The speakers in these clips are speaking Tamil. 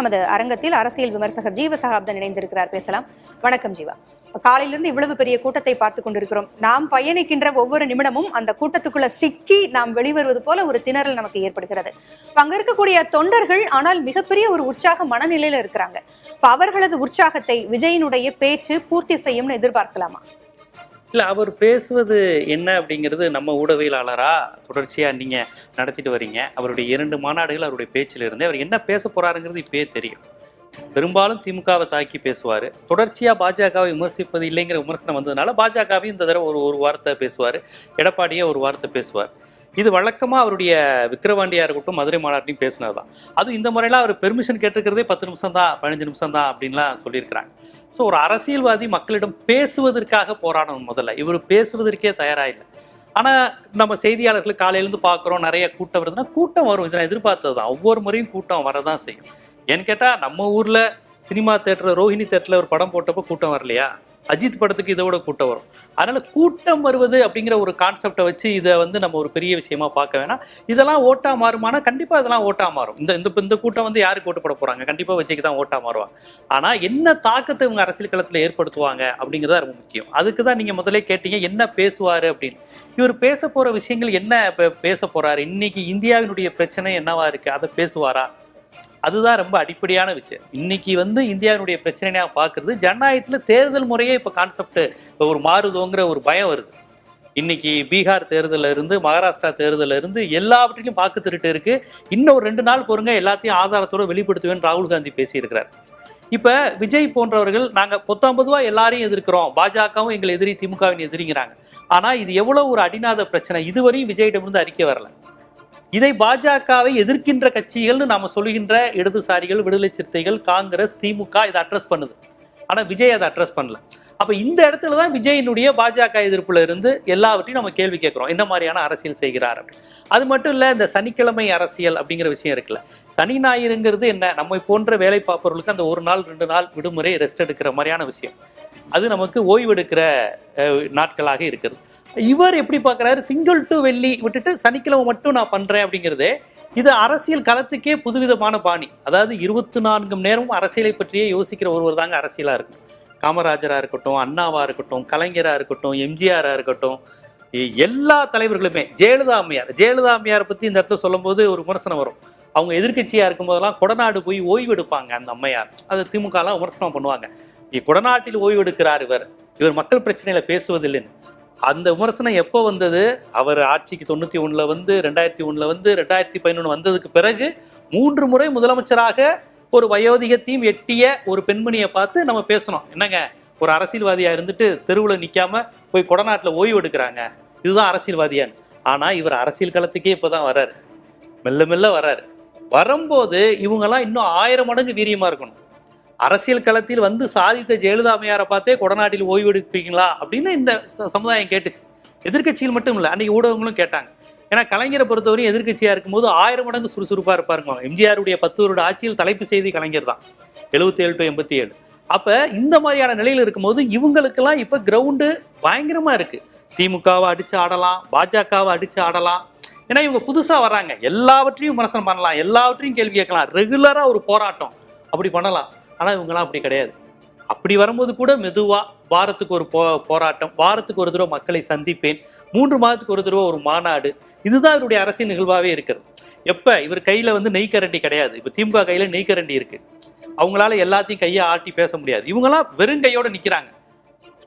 நமது அரங்கத்தில் அரசியல் விமர்சகர் ஜீவ சகாப்தன் இணைந்திருக்கிறார். பேசலாம். வணக்கம் ஜீவா. காலையிலிருந்து இவ்வளவு பெரிய கூட்டத்தை பார்த்து கொண்டிருக்கிறோம். நாம் பயணிக்கின்ற ஒவ்வொரு நிமிடமும் அந்த கூட்டத்துக்குள்ள சிக்கி நாம் வெளிவருவது போல ஒரு திணறல் நமக்கு ஏற்படுகிறது. அங்க இருக்கக்கூடிய தொண்டர்கள் ஆனால் மிகப்பெரிய ஒரு உற்சாக மனநிலையில இருக்கிறாங்க. அவர்களது உற்சாகத்தை விஜயனுடைய பேச்சு பூர்த்தி செய்யும்னு எதிர்பார்க்கலாமா? இல்லை அவர் பேசுவது என்ன அப்படிங்கிறது நம்ம ஊடகவியலாளராக தொடர்ச்சியாக நீங்கள் நடத்திட்டு வரீங்க. அவருடைய இரண்டு மாநாடுகள் அவருடைய பேச்சில் இருந்து அவர் என்ன பேச போறாருங்கிறது இப்பயே தெரியும். பெரும்பாலும் திமுகவை தாக்கி பேசுவார். தொடர்ச்சியாக பாஜகவை விமர்சிப்பது இல்லைங்கிற விமர்சனம் வந்ததுனால பாஜகவையும் இந்த தடவை ஒரு ஒரு வார்த்தை பேசுவார். எடப்பாடியே ஒரு வார்த்தை பேசுவார். இது வழக்கமாக அவருடைய விக்ரவாண்டியாக இருக்கட்டும் மதுரை மாநாட்டிலையும் பேசினது தான் அதுவும் இந்த முறையெல்லாம் அவர் பெர்மிஷன் கேட்டிருக்கிறதே பத்து நிமிஷம் தான் பதினஞ்சு நிமிஷம் தான் அப்படின்லாம் சொல்லியிருக்கிறாங்க. ஸோ ஒரு அரசியல்வாதி மக்களிடம் பேசுவதற்காக போராடணும் முதல்ல. இவர் பேசுவதற்கே தயாராக இல்லை ஆனால் நம்ம செய்தியாளர்கள் காலையிலேருந்து பார்க்குறோம் நிறைய கூட்டம் வருதுன்னா கூட்டம் வரும். இதை எதிர்பார்த்தது தான் ஒவ்வொரு முறையும் கூட்டம் வரதான் செய்யும். ஏன்னு கேட்டால் நம்ம ஊரில் சினிமா தேட்டரில் ரோஹிணி தேட்டரில் ஒரு படம் போட்டப்போ கூட்டம் வரலையா? அஜித் படத்துக்கு இதோட கூட்டம் வரும். அதனால கூட்டம் வருவது அப்படிங்கிற ஒரு கான்செப்டை வச்சு இதை வந்து நம்ம ஒரு பெரிய விஷயமா பார்க்க வேணாம். இதெல்லாம் ஓட்டா மாறுமானா கண்டிப்பா இதெல்லாம் ஓட்டா மாறும். இந்த இந்த இந்த கூட்டம் வந்து யாருக்கு ஓட்டு போட போறாங்க? கண்டிப்பா வச்சுக்கு தான் ஓட்டா மாறுவாங்க. ஆனா என்ன தாக்கத்தை இவங்க அரசியல் களத்தில் ஏற்படுத்துவாங்க அப்படிங்கிறதா ரொம்ப முக்கியம். அதுக்கு தான் நீங்க முதலே கேட்டீங்க என்ன பேசுவாரு அப்படின்னு. இவர் பேச போற விஷயங்கள் என்ன பேச போறாரு? இன்னைக்கு இந்தியாவினுடைய பிரச்சனை என்னவா இருக்கு? அதை பேசுவாரா? அதுதான் ரொம்ப அடிப்படையான விஷயம். இன்னைக்கு வந்து இந்தியாவினுடைய பிரச்சனையாக பார்க்குறது ஜனநாயகத்தில் தேர்தல் முறையே இப்போ கான்செப்ட் இப்போ ஒரு மாறுதோங்கிற ஒரு பயம் வருது. இன்னைக்கு பீகார் தேர்தலில் இருந்து மகாராஷ்டிரா தேர்தலில் இருந்து எல்லாவற்றிலும் வாக்கு திருட்டு இருக்கு. இன்னும் ஒரு ரெண்டு நாள் பொறுங்க எல்லாத்தையும் ஆதாரத்தோட வெளிப்படுத்துவேன் ராகுல் காந்தி பேசியிருக்கிறார். இப்போ விஜய் போன்றவர்கள் நாங்கள் பொத்தாம்பதுவா எல்லாரையும் எதிர்க்கிறோம். பாஜகவும் எங்களை எதிரி திமுகவின் எதிரிங்கிறாங்க. ஆனால் இது எவ்வளோ ஒரு அடிநாத பிரச்சனை. இதுவரையும் விஜயிடமிருந்து அறிக்கை வரல. இதை பாஜகவை எதிர்க்கின்ற கட்சிகள்னு நாம சொல்லுகின்ற இடதுசாரிகள் விடுதலை சிறுத்தைகள் காங்கிரஸ் திமுக இதை அட்ரஸ் பண்ணுது. ஆனால் விஜய் அதை அட்ரஸ் பண்ணல. அப்போ இந்த இடத்துல தான் விஜயினுடைய பாஜக எதிர்ப்புல இருந்து எல்லாவற்றையும் நம்ம கேள்வி கேட்குறோம். என்ன மாதிரியான அரசியல் செய்கிறார் அப்படின்னு. அது மட்டும் இல்லை இந்த சனிக்கிழமை அரசியல் அப்படிங்கிற விஷயம் இருக்குல்ல. சனி ஞாயிறுங்கிறது என்ன? நம்ம போன்ற வேலை பார்ப்பவர்களுக்கு அந்த ஒரு நாள் ரெண்டு நாள் விடுமுறை ரெஸ்ட் எடுக்கிற மாதிரியான விஷயம். அது நமக்கு ஓய்வெடுக்கிற நாட்களாக இருக்கிறது. இவர் எப்படி பார்க்கறாரு? திங்கள் டு வெள்ளி விட்டுட்டு சனிக்கிழமை மட்டும் நான் பண்ணுறேன் அப்படிங்கிறது இது அரசியல் களத்துக்கே புதுவிதமான பாணி. அதாவது இருபத்தி நான்கு மணி நேரமும் அரசியலை பற்றியே யோசிக்கிற ஒருவர் தாங்க அரசியலாக இருக்கும் காமராஜராக இருக்கட்டும் அண்ணாவாக இருக்கட்டும் கலைஞராக இருக்கட்டும் எம்ஜிஆராக இருக்கட்டும் எல்லா தலைவர்களுமே ஜெயலலிதா அம்மையார். ஜெயலலிதா அம்மையாரை பற்றி இந்த இடத்துல சொல்லும்போது ஒரு விமர்சனம் வரும். அவங்க எதிர்கட்சியாக இருக்கும்போதெல்லாம் கொடநாடு போய் ஓய்வு எடுப்பாங்க அந்த அம்மையார். அது திமுகலாம் விமர்சனம் பண்ணுவாங்க. இ- கொடநாட்டில் ஓய்வு எடுக்கிறார் இவர். இவர் மக்கள் பிரச்சனையில் பேசுவதில்லைன்னு. அந்த விமர்சனம் எப்போ வந்தது? அவர் ஆட்சிக்கு தொண்ணூற்றி ஒன்றில் வந்து ரெண்டாயிரத்தி ஒன்றில் வந்து ரெண்டாயிரத்தி பதினொன்று வந்ததுக்கு பிறகு மூன்று முறை முதலமைச்சராக ஒரு வயோதிகத்தையும் எட்டிய ஒரு பெண்மணியை பார்த்து நம்ம பேசணும். என்னங்க? ஒரு அரசியல்வாதியாக இருந்துட்டு தெருவில் நிற்காம போய் கொடநாட்டில் ஓய்வு எடுக்கிறாங்க. இதுதான் அரசியல்வாதியான்னு ஆனால் இவர் அரசியல் களத்துக்கே இப்போ தான் வர்றாரு. மெல்ல மெல்ல வர்றாரு. வரும்போது இவங்கெல்லாம் இன்னும் ஆயிரம் மடங்கு வீரியமாக இருக்கணும். அரசியல் களத்தில் வந்து சாதித்த ஜெயலலிதா அம்மையாரை பார்த்தே கொடநாட்டில் ஓய்வெடுப்பீங்களா அப்படின்னு இந்த ச- சமுதாயம் கேட்டுச்சு. எதிர்கட்சியில் மட்டும் இல்லை அன்னைக்கு ஊடகங்களும் கேட்டாங்க. ஏன்னா கலைஞரை பொறுத்தவரையும் எதிர்கட்சியாக இருக்கும்போது ஆயிரம் மடங்கு சுறுசுறுப்பாக இருப்பாருங்களா எம்ஜிஆருடைய பத்து வருட ஆட்சியில் தலைப்பு செய்தி கலைஞர் தான். எழுபத்தி ஏழு டு எண்பத்தி ஏழு அப்போ இந்த மாதிரியான நிலையில் இருக்கும்போது இவங்களுக்கெல்லாம் இப்போ கிரவுண்டு பயங்கரமாக இருக்குது திமுகவை அடித்து ஆடலாம் பாஜகவை அடித்து ஆடலாம். ஏன்னா இவங்க புதுசாக வராங்க எல்லாவற்றையும் விமர்சனம் பண்ணலாம் எல்லாவற்றையும் கேள்வி கேட்கலாம். ரெகுலராக ஒரு போராட்டம் அப்படி பண்ணலாம். ஆனால் இவங்கெல்லாம் அப்படி கிடையாது. அப்படி வரும்போது கூட மெதுவாக வாரத்துக்கு ஒரு போ போராட்டம் வாரத்துக்கு ஒரு தடவை மக்களை சந்திப்பேன். மூன்று மாதத்துக்கு ஒரு தடவை ஒரு மாநாடு. இதுதான் இவருடைய அரசியல் நிகழ்வாகவே இருக்கிறது. எப்போ? இவர் கையில் வந்து நெய்க்கரண்டி கிடையாது. இப்போ திமுக நெய் நெய்க்கரண்டி இருக்குது அவங்களால எல்லாத்தையும் கையை ஆட்டி பேச முடியாது. இவங்கெல்லாம் வெறும் கையோடு நிற்கிறாங்க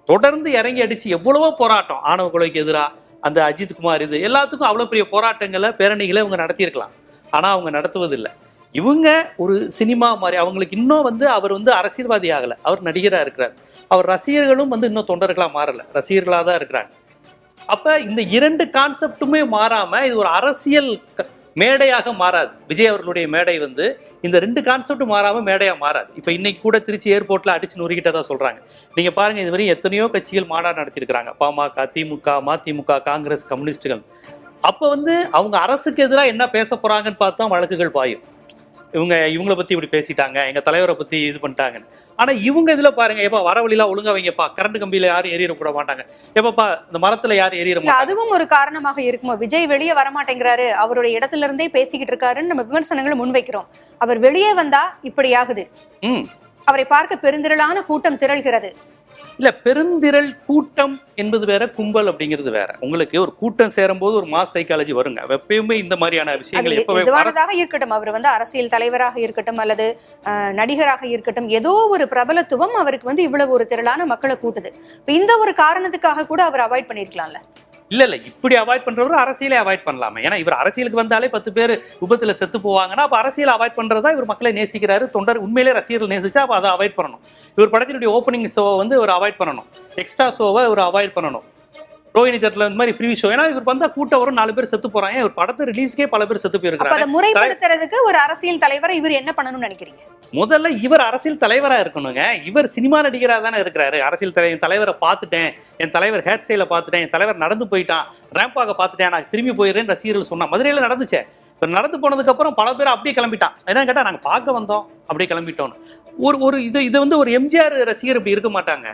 தொடர்ந்து இறங்கி அடிச்சு எவ்வளவோ போராட்டம். ஆணவ கொலைக்கு எதிராக அந்த அஜித் குமார் இது எல்லாத்துக்கும் அவ்வளோ பெரிய போராட்டங்களை பேரணிகளை இவங்க நடத்தியிருக்கலாம். ஆனால் அவங்க நடத்துவதில்லை. இவங்க ஒரு சினிமா மாதிரி அவங்களுக்கு இன்னும் வந்து அவர் வந்து அரசியல்வாதி ஆகலை. அவர் நடிகராக இருக்கிறார். அவர் ரசிகர்களும் வந்து இன்னும் தொண்டர்களாக மாறலை. ரசிகர்களாக தான் இருக்கிறாங்க. அப்போ இந்த இரண்டு கான்செப்டுமே மாறாமல் இது ஒரு அரசியல் க- மேடையாக மாறாது. விஜய் அவர்களுடைய மேடை வந்து இந்த ரெண்டு கான்செப்ட் மாறாம மேடையாக மாறாது. இப்போ இன்னைக்கு கூட திருச்சி ஏர்போர்ட்டில் அடிச்சு நொறுக்கிட்டதா தான் சொல்கிறாங்க நீங்கள் பாருங்கள் இதுவரையும் எத்தனையோ கட்சிகள் மாநாடு நடத்திருக்கிறாங்க பாமக திமுக மதிமுக காங்கிரஸ் கம்யூனிஸ்டுகள். அப்போ வந்து அவங்க அரசுக்கு எதிராக என்ன பேச போகிறாங்கன்னு பார்த்தா வழக்குகள் பாயும். இவங்க இவங்கள பத்தி இப்படி பேசிட்டாங்க எங்க தலைவரை பத்தி இது பண்ணிட்டாங்க. ஆனா இவங்க இதுல பாருங்க எப்ப வர வழிலாம் ஒழுங்கா வைங்கப்பா. கரண்ட் கம்பியில யாரும் எரியற போட மாட்டாங்க. எப்பப்பா இந்த மரத்துல யாரும் எரியற அதுவும் ஒரு காரணமாக இருக்குமோ? விஜய் வெளியே வரமாட்டேங்கிறாரு. அவருடைய இடத்துல இருந்தே பேசிக்கிட்டு இருக்காருன்னு நம்ம விமர்சனங்களை முன்வைக்கிறோம். அவர் வெளியே வந்தா இப்படி ஆகுது. அவரை பார்க்க பெருந்திரளான கூட்டம் திரள்கிறது. இல்ல பெருந்திரள் கூட்டம் என்பது வேற கும்பல் அப்படிங்கிறது வேற. உங்களுக்கு ஒரு கூட்டம் சேரும் போது ஒரு மாஸ் சைக்காலஜி வருங்க. எப்பயுமே இந்த மாதிரியான விஷயங்கள் எப்பவே அரசு- எதுவானதாக இருக்கட்டும். அவர் வந்து அரசியல் தலைவராக இருக்கட்டும் அல்லது நடிகராக இருக்கட்டும். ஏதோ ஒரு பிரபலத்துவம் அவருக்கு வந்து இவ்வளவு ஒரு திரளான மக்களை கூட்டுது. இந்த ஒரு காரணத்துக்காக கூட அவர் அவாய்ட் பண்ணிருக்கலாம்ல. இல்ல இல்ல இப்படி அவாய்ட் பண்றவரு அரசியலே அவாய்ட் பண்ணலாமே. ஏன்னா இவர் அரசியலுக்கு வந்தாலே பத்து பேர் விபத்துல செத்து போவாங்கன்னா அப்ப அரசியல் அவாய்ட் பண்றதா இவர் மக்களை நேசிக்கிறாரு. தொண்டர் உண்மையிலே ரசிகர்கள் நேசிச்சா அப்ப அதை அவாய்ட் பண்ணணும். இவர் படத்தினுடைய ஓப்பனிங் ஷோவை வந்து இவர் அவாய்ட் பண்ணணும். எக்ஸ்ட்ரா ஷோவை இவர் அவாய்ட் பண்ணணும். ரோஹினி தேட்டர்ல இந்த மாதிரி ப்ரீ ஷோ ஏன்னா இவர் வந்தா கூட்டம் வரும் நாலு பேர் செத்து போறாங்க. இவர் படத்தை ரிலீஸ்க்கே பல பேர் செத்து போயிருக்காங்க அதை முறைப்படுத்துறதுக்கு ஒரு அரசியல் தலைவரை இவர் என்ன பண்ணணும்னு நினைக்கிறீங்க? முதல்ல இவர் அரசியல் தலைவரா இருக்கணுங்க. இவர் சினிமா நடிகரா தானே இருக்கிறாரு. அரசியல் தலை என் தலைவரை பார்த்துட்டேன். என் தலைவர் ஹேர் ஸ்டைல பார்த்துட்டேன். என் தலைவர் நடந்து போயிட்டான். ரேம்பாக பார்த்துட்டேன். நான் திரும்பி போயிடுறேன் ரசிகர்கள் சொன்னா மதுரையில நடந்துச்சே. இப்ப நடந்து போனதுக்கு அப்புறம் பல பேர் அப்படியே கிளம்பிட்டான். என்ன கேட்டா நாங்க பார்க்க வந்தோம். அப்படியே கிளம்பிட்டோம் ஒரு ஒரு இது இது வந்து ஒரு எம்ஜிஆர் ரசிகர் இப்படி இருக்க மாட்டாங்க.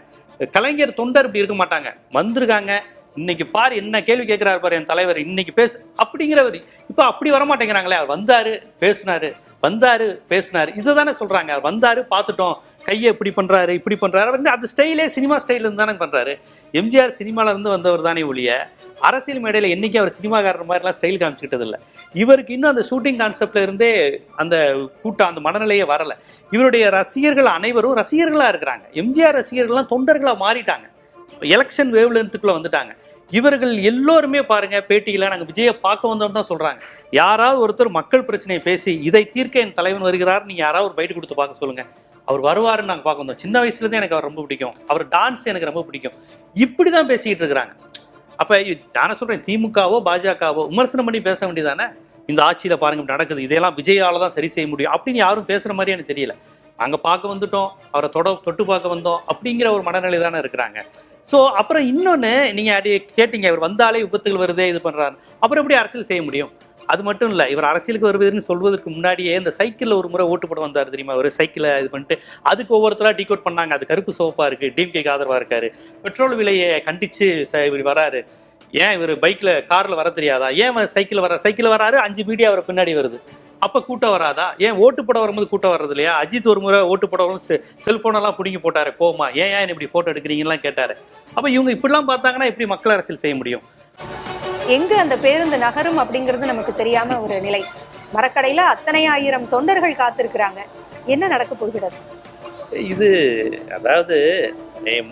கலைஞர் தொண்டர் இப்படி இருக்க மாட்டாங்க. வந்திருக்காங்க. இன்னைக்கு பாரு என்ன கேள்வி கேட்கிறாரு பாரு என் தலைவர் இன்னைக்கு பேசு. அப்படிங்கிறவர் இப்போ அப்படி வர மாட்டேங்கிறாங்களே அவர் வந்தாரு பேசினாரு வந்தாரு பேசினாரு. இதை தானே சொல்றாங்க அவர் வந்தாரு பார்த்துட்டோம் கையை இப்படி பண்றாரு இப்படி பண்றாரு. அவர் வந்து அந்த ஸ்டைலே சினிமா ஸ்டைல இருந்து தானே பண்றாரு. எம்ஜிஆர் சினிமால இருந்து வந்தவர் தானே ஒழிய அரசியல் மேடையில் என்னைக்கு அவர் சினிமாக்காரர் மாதிரிலாம் ஸ்டைல் காமிச்சுக்கிட்டது இல்லை. இவருக்கு இன்னும் அந்த ஷூட்டிங் கான்செப்ட்ல இருந்தே அந்த கூட்டம் அந்த மனநிலையே வரல. இவருடைய ரசிகர்கள் அனைவரும் ரசிகர்களா இருக்கிறாங்க. எம்ஜிஆர் ரசிகர்கள்லாம் தொண்டர்களா மாறிட்டாங்க. எலெக்ஷன் வேவ்லென்த்துக்குள்ள வந்துட்டாங்க. இவர்கள் எல்லோருமே பாருங்க பேட்டியில் நாங்கள் விஜயை பார்க்க வந்தோம் தான் சொல்றாங்க. யாராவது ஒருத்தர் மக்கள் பிரச்சனையை பேசி இதை தீர்க்க என் தலைவன் வருகிறார் நீங்க யாராவது ஒரு பைட் கொடுத்து பார்க்க சொல்லுங்க. அவர் வருவாருன்னு நாங்கள் பார்க்க வந்தோம். சின்ன வயசுலேருந்து எனக்கு அவர் ரொம்ப பிடிக்கும். அவர் டான்ஸ் எனக்கு ரொம்ப பிடிக்கும். இப்படி தான் பேசிக்கிட்டு இருக்கிறாங்க. அப்போ நான் சொல்கிறேன் திமுகவோ பாஜகவோ விமர்சனம் பண்ணி பேச வேண்டியதானே? இந்த ஆட்சியில் பாருங்க நடக்குது. இதெல்லாம் விஜயால தான் சரி செய்ய முடியும். அப்படின்னு யாரும் பேசுகிற மாதிரி எனக்கு தெரியல. நாங்க பார்க்க வந்துட்டோம் அவரை தொட தொட்டு பார்க்க வந்தோம் அப்படிங்கிற ஒரு மனநிலை தானே இருக்கிறாங்க. ஸோ அப்புறம் இன்னொன்று நீங்கள் அடி கேட்டீங்க இவர் வந்தாலே விபத்துகள் வருதே இது பண்ணுறாரு அப்புறம் எப்படி அரசியல் செய்ய முடியும்? அது மட்டும் இல்லை இவர் அரசியலுக்கு வருவதுன்னு சொல்வதற்கு முன்னாடியே இந்த சைக்கிளில் ஒரு முறை ஓட்டு போட வந்தார் தெரியுமா? ஒரு சைக்கிளை இது பண்ணிட்டு அதுக்கு ஒவ்வொருத்தராக டிகோட் பண்ணாங்க. அது கருப்பு சோப்பாக இருக்குது டிஎம்கேக்கு ஆதரவாக இருக்காரு. பெட்ரோல் விலையை கண்டித்து ச- இவர் வராரு. ஏன் இவர் பைக்கில் காரில் வர தெரியாதா? ஏன் சைக்கிளில் சைக்கிள் வர சைக்கிள் வராரு? அஞ்சு மீடியா அவர் பின்னாடி வருது. அப்ப கூட்டம் வராதா? ஏன் ஓட்டு போட வரும்போது கூட்டம் வர்றது இல்லையா? அஜித் ஒரு முறை ஓட்டு போட வரும் செல்போன் எல்லாம் பிடிங்கி போட்டாரு கோமா ஏன் ஏன் இப்படி போட்டோ எடுக்கிறீங்கலாம் கேட்டாரு. அப்ப இவங்க இப்படிலாம் பார்த்தாங்கன்னா எப்படி மக்கள் அரசியல் செய்ய முடியும்? எங்க அந்த பேருந்து நகரும் அப்படிங்கிறது நமக்கு தெரியாம ஒரு நிலை. மரக்கடையில அத்தனை ஆயிரம் தொண்டர்கள் காத்திருக்கிறாங்க. என்ன நடக்க போகிறது? இது அதாவது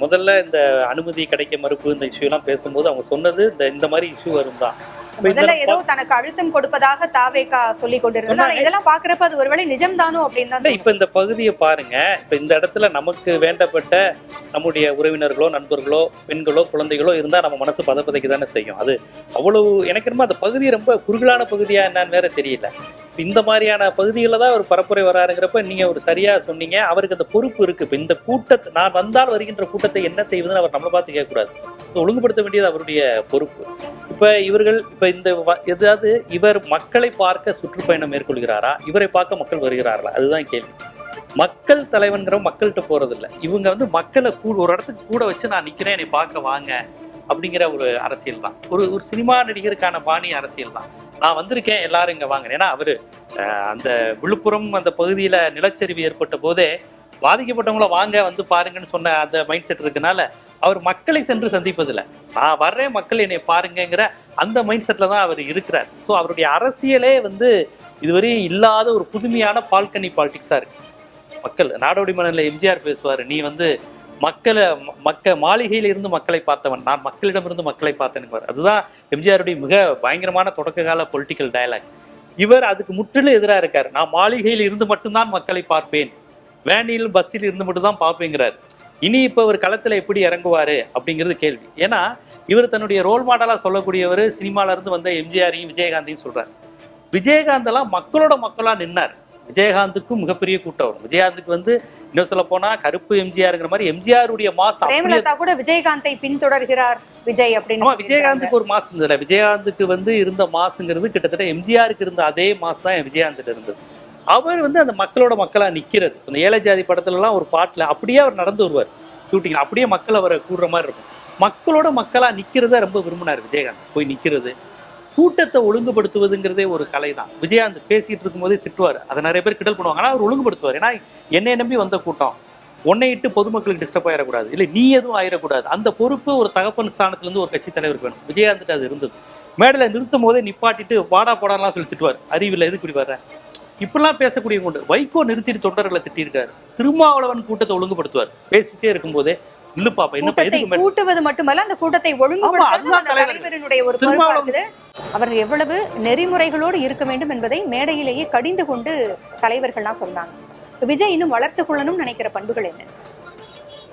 முதல்ல இந்த அனுமதி கிடைக்க மறுப்பு இந்த இஷ்யூ எல்லாம் பேசும்போது அவங்க சொன்னது இந்த இந்த மாதிரி இஷ்யூ வரும் தான் முதல்ல ஏதோ தனக்கு அழுத்தம் கொடுப்பதாக தாவேகா சொல்லி கொண்டிருந்தது. ஆனா. இதெல்லாம் பாக்குறப்ப அது ஒருவேளை நிஜம்தானோ அப்படின்னு தான். இப்ப இந்த பகுதியை பாருங்க. இப்ப இந்த இடத்துல நமக்கு வேண்டப்பட்ட நம்முடைய உறவினர்களோ நண்பர்களோ பெண்களோ குழந்தைகளோ இருந்தா நம்ம மனசு பதப்பதைக்கு தானே செய்யும். அது அவ்வளவு எனக்கு என்னமோ அந்த பகுதி ரொம்ப குறுகலான பகுதியா என்னன்னு வேற தெரியல. இந்த மாதிரியான பகுதிகளில் தான் ஒரு பரப்புரை வராருங்கிறப்ப நீங்க ஒரு சரியா சொன்னீங்க. அவருக்கு அந்த பொறுப்பு இருக்கு. இப்ப இந்த கூட்டத்தை நான் வந்தால் வருகின்ற கூட்டத்தை என்ன செய்வதுன்னு அவர் நம்மளை பார்த்து கேட்கக்கூடாது. ஒழுங்குபடுத்த வேண்டியது அவருடைய பொறுப்பு. இப்ப இவர்கள் இப்ப இந்த எதாவது இவர் மக்களை பார்க்க சுற்றுப்பயணம் மேற்கொள்கிறாரா? இவரை பார்க்க மக்கள் வருகிறார்களா? அதுதான் கேள்வி. மக்கள் தலைவன்கிற மக்கள்கிட்ட போறதில்ல. இவங்க வந்து மக்களை கூ ஒரு இடத்துக்கு கூட வச்சு நான் நிற்கிறேன் என்னை பார்க்க வாங்க அப்படிங்கிற ஒரு அரசியல் தான். ஒரு ஒரு சினிமா நடிகருக்கான பாணி அரசியல் தான். நான் வந்திருக்கேன் எல்லாரும் இங்கே வாங்க. ஏன்னா அவர் அந்த விழுப்புரம் அந்த பகுதியில் நிலச்சரிவு ஏற்பட்ட போதே பாதிக்கப்பட்டவங்கள வாங்க வந்து பாருங்கன்னு சொன்ன அந்த மைண்ட் செட் இருக்கனால அவர் மக்களை சென்று சந்திப்பதில்லை. நான் வர்றேன் மக்கள் என்னை பாருங்கங்கிற அந்த மைண்ட் செட்டில் தான் அவர் இருக்கிறார். ஸோ அவருடைய அரசியலே வந்து இதுவரை இல்லாத ஒரு புதுமையான பால்கனி பாலிடிக்ஸாக இருக்கு. மக்கள் நாடோடி மன்னனில் எம்ஜிஆர் பேசுவார் நீ வந்து மக்களை மக்க மாளிகையில இருந்து மக்களை பார்த்தவன் நான் மக்களிடமிருந்து மக்களை பார்த்தேன் அதுதான் எம்ஜிஆருடைய மிக பயங்கரமான தொடக்க கால பொலிட்டிக்கல் டயலாக் இவர் அதுக்கு முற்றிலும் எதிராக இருக்கார். நான் மாளிகையில் இருந்து மட்டும்தான் மக்களை பார்ப்பேன். வேனில் பஸ்ஸில் இருந்து மட்டும் தான் பார்ப்பேங்கிறார். இனி இப்ப இவர் களத்துல எப்படி இறங்குவாரு அப்படிங்கிறது கேள்வி. ஏன்னா இவர் தன்னுடைய ரோல் மாடலா சொல்லக்கூடியவர் சினிமால இருந்து வந்த எம்ஜிஆரையும் விஜயகாந்தையும் சொல்றாரு. விஜயகாந்த் எல்லாம் மக்களோட மக்களா நின்னார். விஜயகாந்துக்கும் மிகப்பெரிய கூட்டம் விஜயகாந்துக்கு வந்து இன்னும் சொல்ல போனா கருப்பு எம்ஜிஆர்ங்கிற மாதிரி எம்ஜிஆருடைய மாஸ் அப்படியே பிரேமலதா கூட விஜயகாந்தை பின்தொடர்கிறார் விஜய் ஆமா அப்படின்னு விஜயகாந்துக்கு ஒரு மாசம் இருந்ததுல. விஜயகாந்துக்கு வந்து இருந்த மாசுங்கிறது கிட்டத்தட்ட எம்ஜிஆருக்கு இருந்த அதே மாசம் தான் விஜயகாந்துக்கு இருந்தது. அவர் வந்து அந்த மக்களோட மக்களாக நிற்கிறது அந்த ஏழை ஜாதி படத்துலலாம் ஒரு பாட்டில் அப்படியே அவர் நடந்து வருவார். ஷூட்டிங் அப்படியே மக்கள் அவரை கூடுற மாதிரி இருக்கும். மக்களோட மக்களாக நிக்கிறத ரொம்ப விரும்பினார் விஜயகாந்த். போய் நிற்கிறது கூட்டத்தை ஒழுங்குபடுத்துவதுங்கிறதே ஒரு கலை தான் விஜயகாந்த் பேசிகிட்டு இருக்கும்போதே திட்டுவார். அதை நிறைய பேர் கிடல் பண்ணுவாங்க. ஆனால் அவர் ஒழுங்குபடுத்துவார். ஏன்னா என்னை நம்பி வந்த கூட்டம். உன்னை இட்டு பொதுமக்களுக்கு டிஸ்டர்ப் ஆயிடக்கூடாது. இல்லை நீ எதுவும் ஆயிடக்கூடாது. அந்த பொறுப்பு ஒரு தகப்பன் ஸ்தானத்துலேருந்து ஒரு கட்சி தலைவருக்கு வேணும். விஜயகாந்த் அது இருந்தது. மேடையில் நிறுத்தும் போதே நிப்பாட்டிட்டு வாடா போடாலாம் சொல்லி திட்டுவார். அறிவில் எதுக்கு இப்படி வர்றேன் இப்படிலாம் பேசக்கூடிய கொண்டு வைகோ நிறுத்திட்டு தொண்டர்களை திட்டியிருக்காரு திருமாவளவன் கூட்டத்தை ஒழுங்குபடுத்துவார் பேசிட்டே இருக்கும்போதே இல்ல பாப்பா என்னப்பா கூட்டத்தை எதுக்கு மேடம்? கூட்டுவது மட்டுமல்ல அந்த கூட்டத்தை ஆமா, ஒழுங்குபடுத்துவது அதுதான் அந்த தலைவர். தலைவரினுடைய ஒரு பொறுப்பா திருமாவளவன் இருக்குது அவர் எவ்வளவு நெறிமுறைகளோடு இருக்க வேண்டும் என்பதை மேடையிலேயே கடிந்து கொண்டு தலைவர்கள்லாம் சொன்னாங்க விஜய் இன்னும் வளர்த்து கொள்ளணும்னு நினைக்கிற பண்புகள் என்ன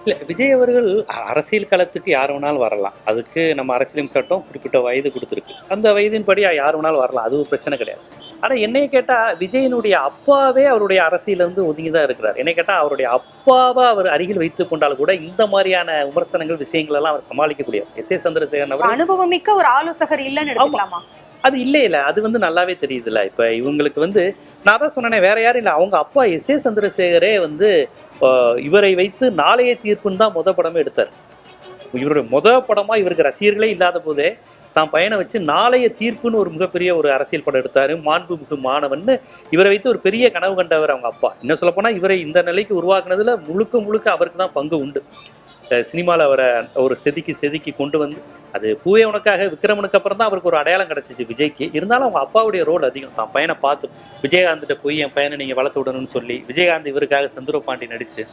இல்ல விஜய் அவர்கள் அரசியல் களத்துக்கு யார் வேணாலும் வரலாம். அதுக்கு நம்ம அரசியலும் சட்டம் குறிப்பிட்ட வயது கொடுத்துருக்கு. அந்த வயதின்படி யார் வேணாலும் வரலாம். அது பிரச்சனை கிடையாது. ஆனா என்னைய கேட்டா விஜயனுடைய அப்பாவே அவருடைய அரசியல இருந்து ஒதுங்கி தான் இருக்கிறார். என்னை கேட்டா அவருடைய அப்பாவை அவர் அருகில் வைத்துக் கொண்டால் கூட இந்த மாதிரியான விமர்சனங்கள் விஷயங்கள் எல்லாம் அவர் சமாளிக்கக்கூடிய எஸ். ஏ. சந்திரசேகரன் அவர் அனுபவமிக்க ஒரு ஆலோசகர் இல்லைன்னு அது இல்லை இல்ல அது வந்து நல்லாவே தெரியுதுல்ல. இப்ப இவங்களுக்கு வந்து நான் தான் சொன்னேனே வேற யாரும் இல்லை. அவங்க அப்பா எஸ் ஏ சந்திரசேகரே வந்து இவரை வைத்து நாளைய தீர்ப்புன்னு தான் முத படமே எடுத்தார். இவருடைய முத படமா இவருக்கு ரசிகர்களே இல்லாத போதே தான் பையனை வச்சு நாளைய தீர்ப்புன்னு ஒரு மிகப்பெரிய ஒரு அரசியல் படம் எடுத்தார். மாண்புமிகு மாணவன்னு இவரை வைத்து ஒரு பெரிய கனவு கண்டவர் அவங்க அப்பா. இன்னும் சொல்லப்போனால் இவரை இந்த நிலைக்கு உருவாக்குனதுல முழுக்க முழுக்க அவருக்கு தான் பங்கு உண்டு. சினிமாவில் அவரை ஒரு செதுக்கி செதுக்கி கொண்டு வந்து அது பூவே உனக்காக விக்ரமனுக்கு அப்புறம் தான் அவருக்கு ஒரு அடையாளம் கிடச்சிச்சு விஜய்க்கு. இருந்தாலும் அவங்க அப்பாவுடைய ரோல் அதிகம். தான் பையனை பார்த்து விஜயகாந்திட்ட போய் என் பையனை நீங்கள் வளர்த்து விடணும்னு சொல்லி விஜயகாந்த் இவருக்காக செந்தூர பாண்டி நடிச்சு.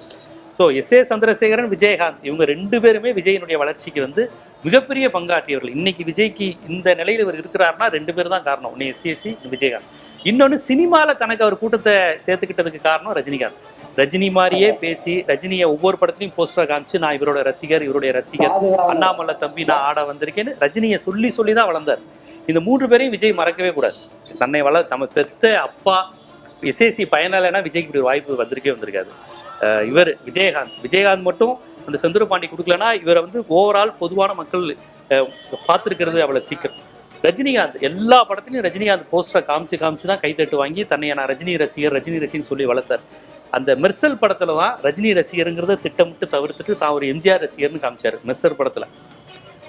So S A Chandrasekaran Vijayakanth இவங்க ரெண்டு பேருமே விஜயனுடைய வளர்ச்சிக்கு வந்து மிகப்பெரிய பங்காற்றியவர்கள். இன்னைக்கு விஜய்க்கு இந்த நிலையில் இவர் இருக்கிறாருன்னா ரெண்டு பேர் தான் காரணம். ஒன்று எஸ்சிஎஸ்சி விஜயகாந்த். இன்னொன்று சினிமாவில் தனக்கு அவர் கூட்டத்தை சேர்த்துக்கிட்டதுக்கு காரணம் ரஜினிகாந்த். ரஜினி மாதிரியே பேசி ரஜினியை ஒவ்வொரு படத்துலையும் போஸ்டர் காமிச்சு நான் இவரோட ரசிகர் இவருடைய ரசிகர். அண்ணாமலை தம்பி நான் ஆட வந்திருக்கேன்னு ரஜினியை சொல்லி சொல்லி தான் வளர்ந்தார். இந்த மூன்று பேரையும் விஜய் மறக்கவே கூடாது. தன்னை வள தம்ம பெத்த அப்பா எஸ்எஸ்சி பயனாளனா விஜய்க்கு இப்படி வாய்ப்பு வந்திருக்கே வந்திருக்காது. அஹ் இவர் விஜயகாந்த். விஜயகாந்த் மட்டும் அந்த செந்தூர பாண்டி கொடுக்கலன்னா இவரை வந்து ஓவரால் பொதுவான மக்கள் பார்த்துருக்கிறது பார்த்திருக்கிறது அவ்வளவு சீக்கிரம். ரஜினிகாந்த் எல்லா படத்துலையும் ரஜினிகாந்த் போஸ்டரை காமிச்சு காமிச்சு தான் கைத்தட்டு வாங்கி தன்னை நான் ரஜினி ரசிகர் ரஜினி ரசின்னு சொல்லி வளர்த்தார். அந்த மெர்சல் படத்துல தான் ரஜினி ரசிகருங்கிறத திட்டமிட்டு தவிர்த்துட்டு தான் ஒரு எம்ஜிஆர் ரசிகர்னு காமிச்சாரு மெர்சல் படத்துல.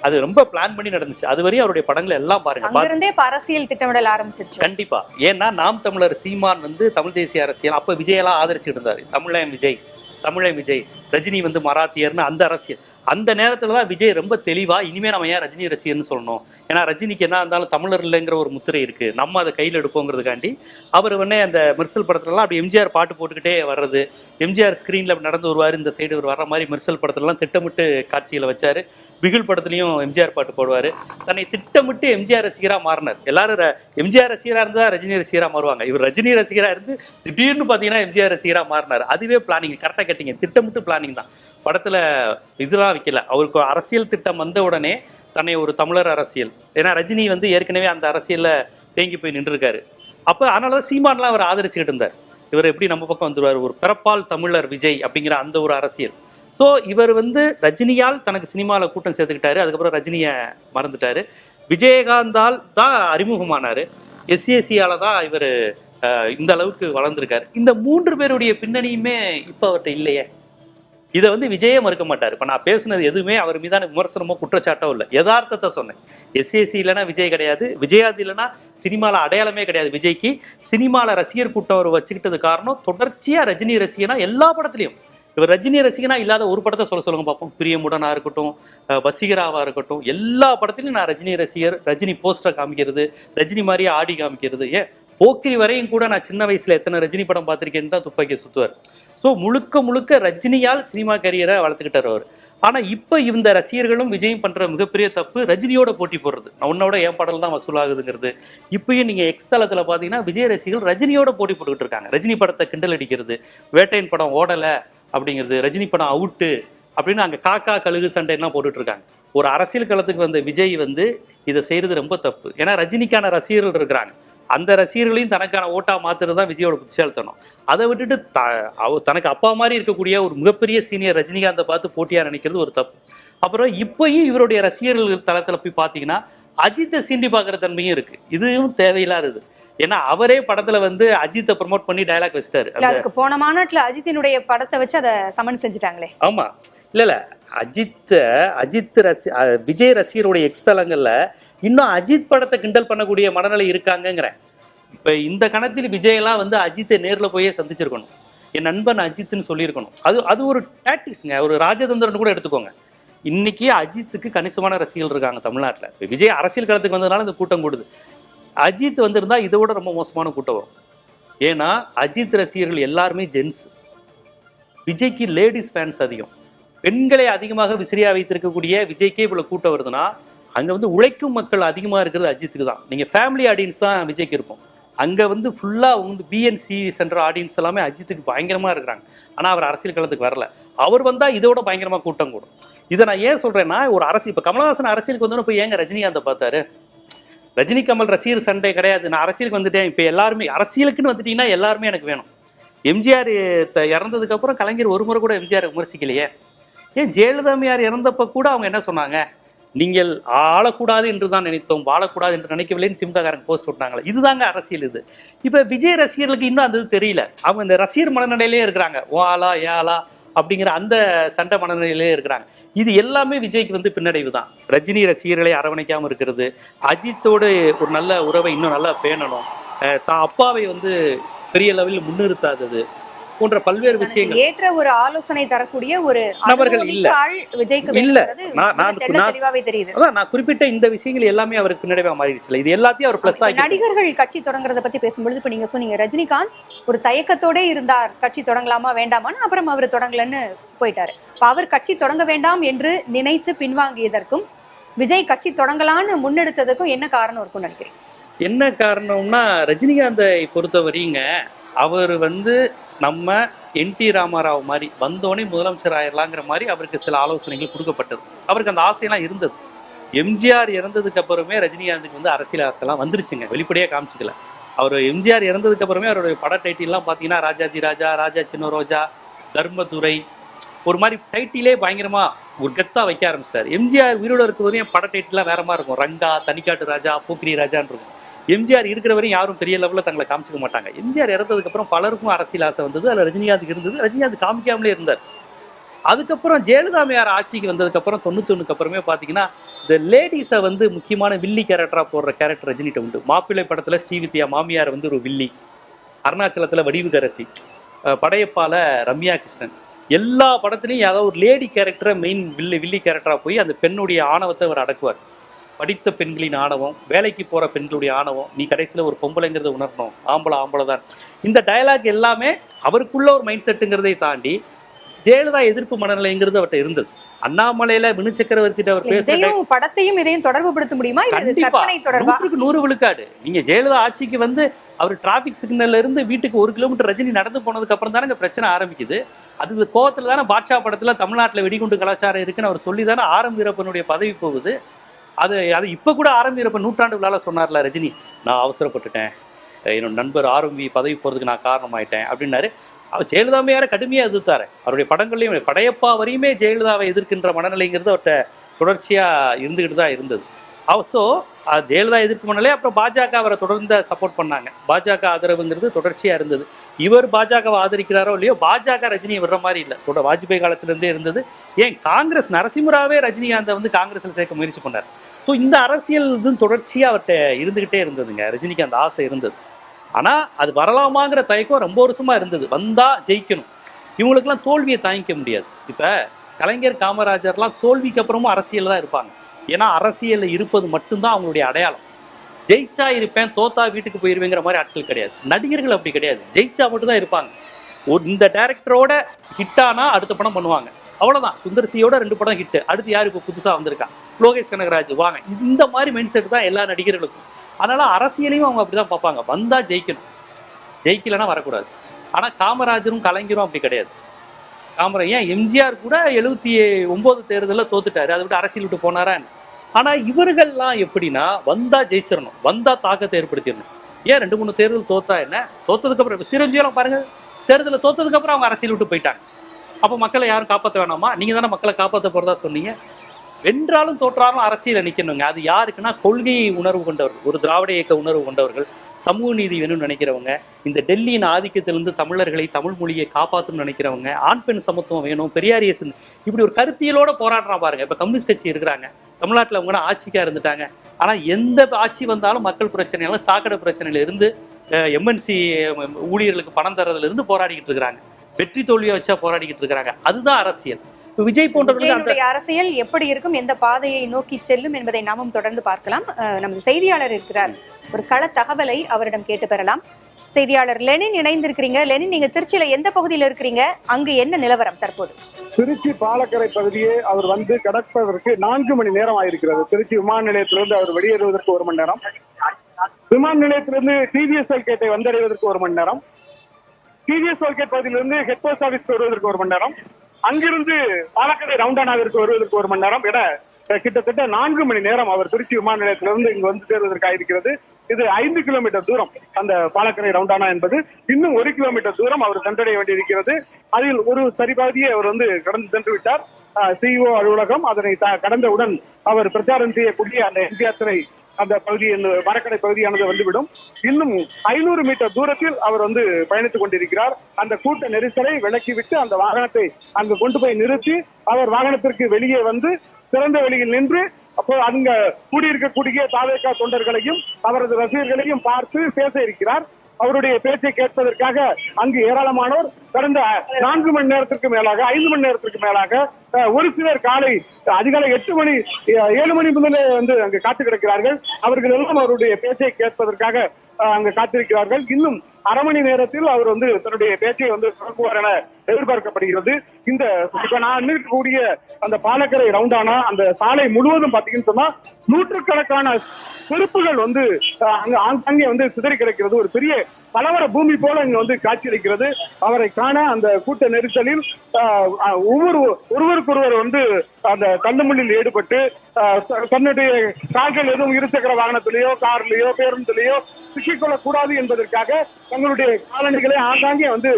அது ரொம்ப பிளான் பண்ணி நடந்துச்சு. அது வரையும் அவருடைய படங்களை எல்லாம் பாருங்க. அரசியல் திட்டமிடல் ஆரம்பிச்சிருச்சு. கண்டிப்பா. ஏன்னா நாம் தமிழர் சீமான் வந்து தமிழ் தேசிய அரசியல் அப்ப விஜயெல்லாம் ஆதரிச்சுட்டு இருந்தாரு. தமிழன் விஜய் தமிழன் விஜய் ரஜினி வந்து மராத்தியர்னு அந்த அரசியல். அந்த நேரத்துல தான் விஜய் ரொம்ப தெளிவா இனிமே நம்ம ஏன் ரஜினி ரசிகர்னு சொல்லணும்? ஏன்னா ரஜினிக்கு என்ன இருந்தாலும் தமிழர் இல்லைங்கிற ஒரு முத்திரை இருக்கு. நம்ம அதை கையில் எடுப்போங்கிறதுக்காண்டி அவர் உடனே அந்த மெர்சல் படத்துலலாம் அப்படி எம்ஜிஆர் பாட்டு போட்டுக்கிட்டே வர்றது எம்ஜிஆர் ஸ்க்ரீனில் நடந்து வருவார் இந்த சைடு இவர் வர்ற மாதிரி மெர்சல் படத்துலலாம் திட்டமிட்டு காட்சியில் வச்சார். பிகில் படத்துலையும் எம்ஜிஆர் பாட்டு போடுவார். தன்னை திட்டமிட்டு எம்ஜிஆர் ரசிகராக மாறினார். எல்லாரும் எம்ஜிஆர் ரசிகராக இருந்தால் ரஜினி ரசிகராக மாறுவாங்க. இவர் ரஜினி ரசிகராக இருந்து திடீர்னு பார்த்தீங்கன்னா எம்ஜிஆர் ரசிகரா மாறினார். அதுவே பிளானிங் கரெக்டாக கேட்டீங்க. திட்டமிட்டு பிளானிங் தான். படத்தில் இதெல்லாம் வைக்கல. அவருக்கு அரசியல் திட்டம் வந்த உடனே தன்னை ஒரு தமிழர் அரசியல். ஏன்னா ரஜினி வந்து ஏற்கனவே அந்த அரசியலில் தேங்கி போய் நின்றுருக்காரு. அப்போ அதனால தான் சீமான்லாம் அவர் ஆதரிச்சுக்கிட்டு இருந்தார். இவர் எப்படி நம்ம பக்கம் வந்துடுவார் ஒரு பிறப்பால் தமிழர் விஜய் அப்படிங்கிற அந்த ஒரு அரசியல். ஸோ இவர் வந்து ரஜினியால் தனக்கு சினிமாவில் கூட்டம் சேர்த்துக்கிட்டாரு. அதுக்கப்புறம் ரஜினியை மறந்துட்டாரு. விஜயகாந்தால் தான் அறிமுகமானார். எஸ்சிஎஸ்சியால் தான் இவர் இந்த அளவுக்கு வளர்ந்துருக்காரு. இந்த மூன்று பேருடைய பின்னணியுமே இப்போ அவர்கிட்ட இல்லையே. இதை வந்து விஜயே மறுக்க மாட்டார். இப்போ நான் பேசுனது எதுவுமே அவர் மீதான விமர்சனமோ குற்றச்சாட்டோ இல்லை. யதார்த்தத்தை சொன்னேன். எஸ்ஏசி இல்லைன்னா விஜய் கிடையாது. விஜயாதி இல்லைன்னா சினிமாவில் அடையாளமே கிடையாது விஜய்க்கு. சினிமாவில் ரசிகர் கூட்டம் அவர் வச்சுக்கிட்டது காரணம் தொடர்ச்சியாக ரஜினி ரசிகனா எல்லா படத்துலையும். இவர் ரஜினி ரசிகனா இல்லாத ஒரு படத்தை சொல்ல சொல்லுங்க பார்ப்போம். பிரியமுடனா இருக்கட்டும் வசிகராவாக வசீகராவா இருக்கட்டும் எல்லா படத்துலையும் நான் ரஜினி ரசிகர் ரஜினி போஸ்டர் காமிக்கிறது ரஜினி மாதிரியே ஆடி காமிக்கிறது. ஏன்? போக்கிரி வரையும் கூட நான் சின்ன வயசுல எத்தனை ரஜினி படம் பார்த்துருக்கேன்னு தான் துப்பாக்கி சுத்துவார். ஸோ முழுக்க முழுக்க ரஜினியால் சினிமா கரியரை வளர்த்துக்கிட்டார் அவர். ஆனால் இப்போ இந்த ரசிகர்களும் விஜயும் பண்ற மிகப்பெரிய தப்பு ரஜினியோட போட்டி போடுறது. நான் உன்னோட என் பாடல் தான் வசூலாகுதுங்கிறது. இப்பயும் நீங்கள் எக்ஸ் தளத்தில் பார்த்தீங்கன்னா விஜய் ரசிகர்கள் ரஜினியோட போட்டி போட்டுக்கிட்டு இருக்காங்க. ரஜினி படத்தை கிண்டல் அடிக்கிறது வேட்டையின் படம் ஓடலை அப்படிங்கிறது ரஜினி படம் அவுட்டு அப்படின்னு அங்கே காக்கா கழுகு சண்டைலாம் போட்டுட்டு இருக்காங்க. ஒரு அரசியல் களத்துக்கு வந்த விஜய் வந்து இதை செய்கிறது ரொம்ப தப்பு. ஏன்னா ரஜினிக்கான ரசிகர்கள் இருக்கிறாங்க. அந்த ரசிகர்களையும் தனக்கான ஓட்டா மாத்துறது தான் விஜயோட புத்திசாலித்தனம். அதை விட்டுட்டு த தனக்கு அப்பா மாதிரி இருக்கக்கூடிய ஒரு மிகப்பெரிய சீனியர் ரஜினிகாந்தை பார்த்து போட்டியா நினைக்கிறது ஒரு தப்பு. அப்புறம் இப்பயும் இவருடைய ரசிகர்கள் தளத்துல போய் பார்த்தீங்கன்னா அஜித்தை சீண்டி பார்க்குற தன்மையும் இருக்கு. இதுவும் தேவையில்லாதது. ஏன்னா அவரே படத்துல வந்து அஜித்தை ப்ரமோட் பண்ணி டயலாக் வச்சிட்டாரு. அதுக்கு போன மாநாட்டுல அஜித்தினுடைய படத்தை வச்சு அதை சமன் செஞ்சுட்டாங்களே. ஆமா. இல்ல இல்ல. அஜித் அஜித் ரசி விஜய் ரசிகருடைய எக்ஸ் தலங்கள்ல இன்னும் அஜித் படத்தை கிண்டல் பண்ணக்கூடிய மனநிலை இருக்காங்கங்கிறேன் இப்போ இந்த கணத்தில் விஜயெல்லாம் வந்து அஜித்தை நேரில் போயே சந்திச்சிருக்கணும். என் நண்பன் அஜித்னு சொல்லியிருக்கணும். அது அது ஒரு டாக்டிக்ஸுங்க ஒரு ராஜதந்திரன் கூட எடுத்துக்கோங்க. இன்னைக்கு அஜித்துக்கு கணிசமான ரசிகர்கள் இருக்காங்க தமிழ்நாட்டில். விஜய் அரசியல் களத்துக்கு வந்ததுனால இந்த கூட்டம் கூடுது. அஜித் வந்திருந்தா இதை விட ரொம்ப மோசமான கூட்டம் வரும். ஏன்னா அஜித் ரசிகர்கள் எல்லாருமே ஜென்ஸ் விஜய்க்கு லேடிஸ் ஃபேன்ஸ் அதிகம். பெண்களை அதிகமாக விசிறியா வைத்திருக்கக்கூடிய விஜய்க்கே இவ்வளோ கூட்டம் வருதுன்னா அங்கே வந்து உழைக்கும் மக்கள் அதிகமாக இருக்கிறது அஜித்துக்கு தான். நீங்கள் ஃபேமிலி ஆடியன்ஸ் தான் விஜய்க்கு இருக்கும். அங்கே வந்து ஃபுல்லாக வந்து பிஎன்சி சென்ற ஆடியன்ஸ் எல்லாமே அஜித்துக்கு பயங்கரமாக இருக்கிறாங்க. ஆனால் அவர் அரசியல் களத்துக்கு வரல. அவர் வந்தால் இதோட பயங்கரமாக கூட்டம் கூடும். இதை நான் ஏன் சொல்கிறேன்னா ஒரு அரசியல் இப்போ கமலஹாசன் அரசியலுக்கு வந்தோன்னு போய் ஏங்க ரஜினிகாந்தை பார்த்தாரு? ரஜினி கமல் ரசிகர் சண்டை கிடையாது. நான் அரசியலுக்கு வந்துட்டேன். இப்போ எல்லாருமே அரசியலுக்குன்னு வந்துட்டீங்கன்னா எல்லாருமே எனக்கு வேணும். எம்ஜிஆர் இறந்ததுக்கப்புறம் இறந்ததுக்கு அப்புறம் கலைஞர் ஒரு முறை கூட எம்ஜிஆர் விமர்சிக்கலையே. ஏன் ஜெயலலிதாமையார் இறந்தப்போ கூட அவங்க என்ன சொன்னாங்க? நீங்கள் ஆளக்கூடாது என்று தான் நினைத்தோம் வாழக்கூடாது என்று நினைக்கவில்லைன்னு திமுககாரங்க போஸ்ட் விட்டாங்களே. இதுதாங்க அரசியல் இது. இப்போ விஜய் ரசிகர்களுக்கு இன்னும் அந்த இது தெரியல. அவங்க இந்த ரசிகர் மனநிலையிலே இருக்கிறாங்க. ஓ ஆளா ஆளா அப்படிங்கிற அந்த சண்டை மனநிலையிலே இருக்கிறாங்க. இது எல்லாமே விஜய்க்கு வந்து பின்னடைவு தான். ரஜினி ரசிகர்களை அரவணைக்காமல் இருக்கிறது. அஜித்தோடு ஒரு நல்ல உறவை இன்னும் நல்லா பேணணும். தான் அப்பாவை வந்து பெரிய லெவலில் முன்னிறுத்தாதது. போன்ற பல்வேறு விஷயங்கள். ஏற்ற ஒரு ஆலோசனை தரக்கூடிய ஒரு நபர்கள் இல்ல. விஜய்க்கு இல்ல. நான்- நான் குறிப்பிட்ட இந்த விஷயங்கள் எல்லாமே அவருக்கு பின்னடைவா மாறிடுச்சுல. இது எல்லாத்தையும் அவர் பிளஸ் ஆகி நடிகர்கள் கட்சி தொடங்குறத பத்தி பேசும்பொழுது இப்ப நீங்க சொன்னீங்க ரஜினிகாந்த் ஒரு தயக்கத்தோட இருந்தார் கட்சி தொடங்கலாமா வேண்டாமான்னு அப்புறம் அவர் தொடங்கலன்னு போயிட்டாரு. அவர் கட்சி தொடங்க வேண்டாம் என்று நினைத்து பின்வாங்கியதற்கும் விஜய் கட்சி தொடங்கலான்னு முன்னெடுத்ததுக்கும் என்ன காரணம் இருக்கும்னு நினைக்கிறேன் என்ன காரணம்னா ரஜினிகாந்தை பொறுத்தவரையுங்க அவர் வந்து நம்ம என் டி ராமாராவ் மாதிரி வந்தோடனே முதலமைச்சர் ஆயிடலாங்கிற மாதிரி அவருக்கு சில ஆலோசனைகள் கொடுக்கப்பட்டது. அவருக்கு அந்த ஆசையெல்லாம் இருந்தது. எம்ஜிஆர் இறந்ததுக்கு அப்புறமே ரஜினிகாந்துக்கு வந்து அரசியல் ஆசைலாம் வந்துருச்சுங்க. வெளிப்படையாக காமிச்சிக்கல. அவர் எம்ஜிஆர் இறந்ததுக்கு அப்புறமே அவருடைய பட டைட்டில்லாம் பார்த்தீங்கன்னா ராஜாஜி ராஜா ராஜா சின்ன ரோஜா தர்மதுரை ஒரு மாதிரி டைட்டிலே பயங்கரமா ஒரு கெத்தா வைக்க ஆரம்பிச்சிட்டாரு. எம்ஜிஆர் உயிரோட இருக்க வரையும் பட டைட்டிலாம் வேற மாதிரி இருக்கும். ரங்கா தனிக்காட்டு ராஜா போக்கிரி ராஜான்னு இருக்கும். எம்ஜிஆர் இருக்கிற வரையும் யாரும் பெரிய லெவலில் தங்களை காமிச்சிக்க மாட்டாங்க. எம்ஜிஆர் இறந்ததுக்கப்புறம் பலருக்கும் அரசியல் ஆசை வந்தது. அதில் ரஜினிகாந்த் இருந்தது. ரஜினிகாந்த் காமிக்காமலே இருந்தார். அதுக்கப்புறம் ஜெயலலிதாமையார் ஆட்சிக்கு வந்ததுக்கப்புறம் தொண்ணூத்தொன்னுக்கு அப்புறமே பார்த்தீங்கன்னா இந்த லேடிஸை வந்து முக்கியமான வில்லி கேரக்டராக போடுற கேரக்டர் ரஜினிகிட்ட உண்டு. மாப்பிள்ளை படத்தில் ஸ்ரீவித்யா மாமியார் வந்து ஒரு வில்லி. அருணாச்சலத்தில் வடிவுகரசி. படையப்பால ரம்யா கிருஷ்ணன். எல்லா படத்துலையும் ஏதாவது ஒரு லேடி கேரக்டரை மெயின் வில்லி வில்லி கேரக்டராக போய் அந்த பெண்ணுடைய ஆணவத்தை அவர் அடக்குவார். படித்த பெண்களின் ஆணவம் வேலைக்கு போற பெண்களுடைய ஆணவம் நீ கடைசியில ஒரு பொம்பளைங்கிறத உணரணும். ஆம்பளை ஆம்பளை தான். இந்த டயலாக் எல்லாமே அவருக்குள்ள ஒரு மைண்ட் செட்டுங்கிறதை தாண்டி ஜெயலலிதா எதிர்ப்பு மனநிலைங்கிறது அவர்கிட்ட இருந்தது. அண்ணாமலையில வினு அவர் பேசுற இதையும் படத்தையும் இதையும் தொடர்பு படுத்த முடியுமா நூற்றுக்கு நூறு விழுக்காடு. நீங்க ஜெயலலிதா ஆட்சிக்கு வந்து அவர் டிராபிக் சிக்னல்ல இருந்து வீட்டுக்கு ஒரு கிலோமீட்டர் ரஜினி நடந்து போனதுக்கு அப்புறம் தானே பிரச்சனை ஆரம்பிக்குது. அது கோவத்துல தானே பாட்ஷா படத்துல தமிழ்நாட்டுல வெடிகுண்டு கலாச்சாரம் இருக்குன்னு அவர் சொல்லி தானே ஆரம் வீரப்பனுடைய பதவி போகுது. அது அது இப்போ கூட ஆரம்பிக்கிறப்ப நூற்றாண்டு விழால சொன்னார்ல ரஜினி நான் அவசரப்பட்டுட்டேன். என்னோட நண்பர் ஆரம்பி பதவி போகிறதுக்கு நான் காரணமாயிட்டேன். அப்படின்னாரு. அவர் ஜெயலலிதாமையார கடுமையாக எதிர்த்தார். அவருடைய படங்கள்லையும் படையப்பா வரையுமே ஜெயலலிதாவை எதிர்க்கின்ற மனநிலைங்கிறது அவர்கிட்ட தொடர்ச்சியாக இருந்துக்கிட்டு தான் இருந்தது. அவர் ஸோ ஜெயலலிதா எதிர்ப்பு பண்ணலே அப்புறம் பாஜக அவரை தொடர்ந்து சப்போர்ட் பண்ணாங்க. பாஜக ஆதரவுங்கிறது தொடர்ச்சியாக இருந்தது. இவர் பாஜகவை ஆதரிக்கிறாரோ இல்லையோ பாஜக ரஜினியை விடுற மாதிரி இல்லை. தொடர் வாஜ்பாய் காலத்திலேருந்தே இருந்தது. ஏன் காங்கிரஸ் நரசிம்மராவே ரஜினிகாந்தை வந்து காங்கிரஸில் சேர்க்க முயற்சி பண்ணார். ஸோ இந்த அரசியல் இது தொடர்ச்சியாக அவர்கிட்ட இருந்துக்கிட்டே இருந்ததுங்க. ரஜினிக்கு அந்த ஆசை இருந்தது. ஆனால் அது வரலாமாங்கிற தயக்கம் ரொம்ப வருஷமாக இருந்தது. வந்தால் ஜெயிக்கணும். இவங்களுக்கெல்லாம் தோல்வியை தாங்கிக்க முடியாது. இப்போ கலைஞர் காமராஜர்லாம் தோல்விக்கு அப்புறமும் அரசியல் தான் இருப்பாங்க. ஏன்னா அரசியலில் இருப்பது மட்டும்தான் அவங்களுடைய அடையாளம். ஜெயிச்சா இருப்பேன் தோத்தா வீட்டுக்கு போயிருவேங்கிற மாதிரி ஆட்கள் கிடையாது. நடிகர்கள் அப்படி கிடையாது. ஜெயிச்சா மட்டும் தான் இருப்பாங்க. இந்த டேரக்டரோட ஹிட் ஆனா அடுத்த படம் பண்ணுவாங்க. அவ்வளவுதான். சுந்தர்சியோட ரெண்டு படம் ஹிட் அடுத்து யார் இப்போ புதுசா வந்திருக்கா? லோகேஷ் கனகராஜ் வாங்க. இந்த மாதிரி மைண்ட் செட் தான் எல்லா நடிகர்களுக்கும். அதனால அரசியலையும் அவங்க அப்படிதான் பார்ப்பாங்க. வந்தா ஜெயிக்கணும். ஜெயிக்கலைன்னா வரக்கூடாது. ஆனா காமராஜரும் கலைஞரும் அப்படி கிடையாது. காமராஜ் ஏன் எம்ஜிஆர் கூட எழுபத்தி ஒன்பது தேர்தலில் தோத்துட்டாரு. அதை விட்டு அரசியல் விட்டு போனாரா ஆனால் ஆனா இவர்கள்லாம் எப்படின்னா வந்தா ஜெயிச்சிடணும். வந்தா தாக்கத்தை ஏற்படுத்திடணும். ஏன் ரெண்டு மூணு தேர்தல் தோத்தா என்ன? தோத்ததுக்கு அப்புறம் சிரஞ்சீவெல்லாம் பாருங்க. தேர்தலில் தோத்ததுக்கு அப்புறம் அவங்க அரசியல் விட்டு போயிட்டாங்க. அப்போ மக்களை யாரும் காப்பாற்ற வேணாமா? நீங்கள் தானே மக்களை காப்பாற்ற போகிறதா சொன்னீங்க. வென்றாலும் தோற்றாலும் அரசியல் நிற்கணுங்க அது யாருக்குன்னா கொள்கையை உணர்வு கொண்டவர்கள் ஒரு திராவிட இயக்க உணர்வு கொண்டவர்கள் சமூக நீதி வேணும்னு நினைக்கிறவங்க இந்த டெல்லியின் ஆதிக்கத்திலிருந்து தமிழர்களை தமிழ் மொழியை காப்பாற்றணும்னு நினைக்கிறவங்க ஆண் பெண் சமத்துவம் வேணும் பெரியாரிய சிந்த- இப்படி ஒரு கருத்தியலோட போராடுறான் பாருங்க. இப்போ கம்யூனிஸ்ட் கட்சி இருக்கிறாங்க. தமிழ்நாட்டில் அவங்க ஆட்சிக்காக இருந்துட்டாங்க. ஆனால் எந்த ஆட்சி வந்தாலும் மக்கள் பிரச்சனையெல்லாம் சாக்கடை பிரச்சனையில இருந்து எம்என்சி ஊழியர்களுக்கு பணம் தரதுல இருந்து போராடிக்கிட்டு இருக்கிறாங்க. வெற்றி தோல்வியை வச்சா போராடிக்கிட்டு இருக்கிறாங்க. அதுதான் அரசியல். விஜய் போன்றவர்களுடைய அரசியல் எப்படி இருக்கும் எந்த பாதையை நோக்கி செல்லும் என்பதை நாமும் தொடர்ந்து பார்க்கலாம். நமது செய்தியாளர் இருக்கிறார். ஒரு கள தகவலை அவரிடம் கேட்டு பெறலாம். செய்தியாளர் லெனின் இணைந்திருக்கிறீங்க. லெனின் நீங்க திருச்சியில எந்த பகுதியில் இருக்கிறீங்க? அங்கு என்ன நிலவரம் தற்போது? திருச்சி பாலக்கரை பகுதியே அவர் வந்து கடப்பதற்கு நான்கு மணி நேரம் ஆயிருக்கிறது. திருச்சி விமான நிலையத்திலிருந்து அவர் வெளியேறுவதற்கு ஒரு மணி நேரம். விமான நிலையத்திலிருந்து டிவிஎஸ் கேட்டை வந்தடைவதற்கு ஒரு மணி நேரம். டிவிஎஸ் கேட் பகுதியிலிருந்து ஹெட் போஸ்ட் ஆபீஸ்க்கு வருவதற்கு ஒரு மணி நேரம். அங்கிருந்து பாலக்கரை ரவுண்டானாவிற்கு வருவதற்கு ஒரு மணி நேரம் என கிட்டத்தட்ட நான்கு மணி நேரம் அவர் திருச்சி விமான நிலையத்திலிருந்து இங்கு வந்து சேர்வதற்காக இருக்கிறது இது ஐந்து கிலோமீட்டர் தூரம் அந்த பாலக்கரை ரவுண்டானா என்பது. இன்னும் ஒரு கிலோமீட்டர் தூரம் அவர் சென்றடைய வேண்டியிருக்கிறது. அதில் ஒரு சரிபாதியை அவர் வந்து கடந்து சென்று விட்டார் சிஇஓ அலுவலகம் அதனை கடந்தவுடன் அவர் பிரச்சாரம் செய்யக்கூடிய அந்த எம்பி யாத்திரை அந்த பகுதி மரக்கடை பகுதியானது வந்துவிடும். இன்னும் ஐநூறு மீட்டர் தூரத்தில் அவர் வந்து பயணித்துக் கொண்டிருக்கிறார். அந்த கூட்ட நெரிசலை விலக்கிவிட்டு அந்த வாகனத்தை அங்கு கொண்டு போய் நிறுத்தி அவர் வாகனத்திற்கு வெளியே வந்து திறந்த வெளியில் நின்று அப்போ அங்க கூடியிருக்கக்கூடிய தாவேகா தொண்டர்களையும் அவரது ரசிகர்களையும் பார்த்து பேச இருக்கிறார். அவருடைய பேச்சை கேட்பதற்காக அங்கு ஏராளமானோர் கடந்த நான்கு மணி நேரத்திற்கு மேலாக ஐந்து மணி நேரத்திற்கு மேலாக ஒரு சிலர் காலை அதிகாலை எட்டு மணி அஹ், ஏழு மணி முதலே வந்து அங்கு காத்து கிடக்கிறார்கள். அவர்கள் எல்லாம் அவருடைய பேச்சை கேட்பதற்காக அங்கு காத்திருக்கிறார்கள். இன்னும் அரை மணி நேரத்தில் அவர் வந்து தன்னுடைய பேச்சை வந்து தொடங்குவார் என எதிர்பார்க்கப்படுகிறது. இந்த இப்ப நான் நிற்கக்கூடிய அந்த பாலக்கரை ரவுண்டானா அந்த சாலை முழுவதும் பாத்தீங்கன்னு சொன்னா நூற்றுக்கணக்கான செருப்புகள் வந்து அங்க ஆங்காங்கே வந்து சிதறி கிடக்கிறது. ஒரு பெரிய கலவர பூமி போல இங்க வந்து காட்சியளிக்கிறது. அவரை காண அந்த கூட்ட நெரிசலில் ஒவ்வொரு ஒருவருக்கொருவர் வந்து அந்த தள்ளுமுள்ளில் ஈடுபட்டு தன்னுடைய கார்கள் எதுவும் இருசக்கர வாகனத்திலேயோ கார்லயோ பேருந்துலயோ சிக்கிக்கொள்ளக் கூடாது என்பதற்காக தங்களுடைய காலணிகளை ஆங்காங்கே வந்து